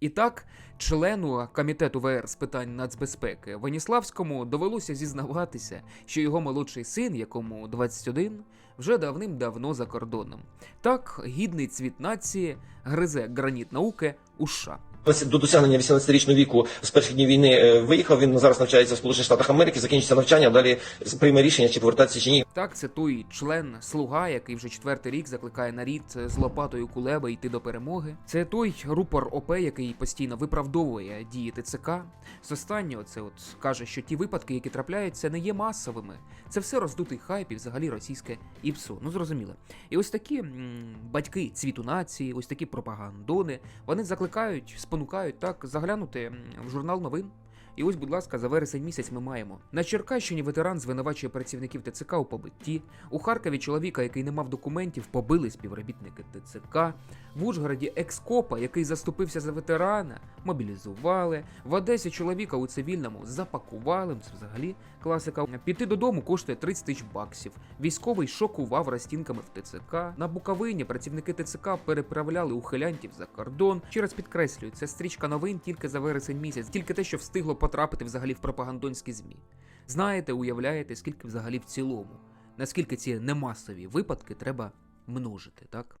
І так, члену комітету ВР з питань нацбезпеки Веніславському довелося зізнаватися, що його молодший син, якому 21, вже давним-давно за кордоном. Так, гідний цвіт нації гризе граніт науки у США. До досягнення 18-річного віку з перших днів війни е, виїхав. Він зараз навчається в Сполучених Штатах Америки, закінчиться навчання, а далі прийме рішення, чи повертатися чи ні. Так, це той член слуга, який вже четвертий рік закликає нарід з лопатою кулеби йти до перемоги. Це той рупор ОП, який постійно виправдовує дії ТЦК. З останнього це от каже, що ті випадки, які трапляються, не є масовими. Це все роздутий хайп і взагалі російське ІПСО. Ну зрозуміло. І ось такі м, батьки цвіту нації, ось такі пропагандони, вони закликають, спонукають так заглянути в журнал новин. І ось, будь ласка, за вересень місяць ми маємо. На Черкащині ветеран звинувачує працівників ТЦК у побитті. У Харкові чоловіка, який не мав документів, побили співробітники ТЦК. В Ужгороді екскопа, який заступився за ветерана, мобілізували. В Одесі чоловіка у цивільному запакували. Це взагалі класика. Піти додому коштує 30 тисяч баксів. Військовий шокував розтінками в ТЦК. На Буковині працівники ТЦК переправляли ухилянтів за кордон. Ще раз підкреслюю, це стрічка новин тільки за вересень місяць, тільки те, що встигло потрапити взагалі в пропагандонські змі. Знаєте, уявляєте, скільки взагалі в цілому, наскільки ці немасові випадки треба множити, так?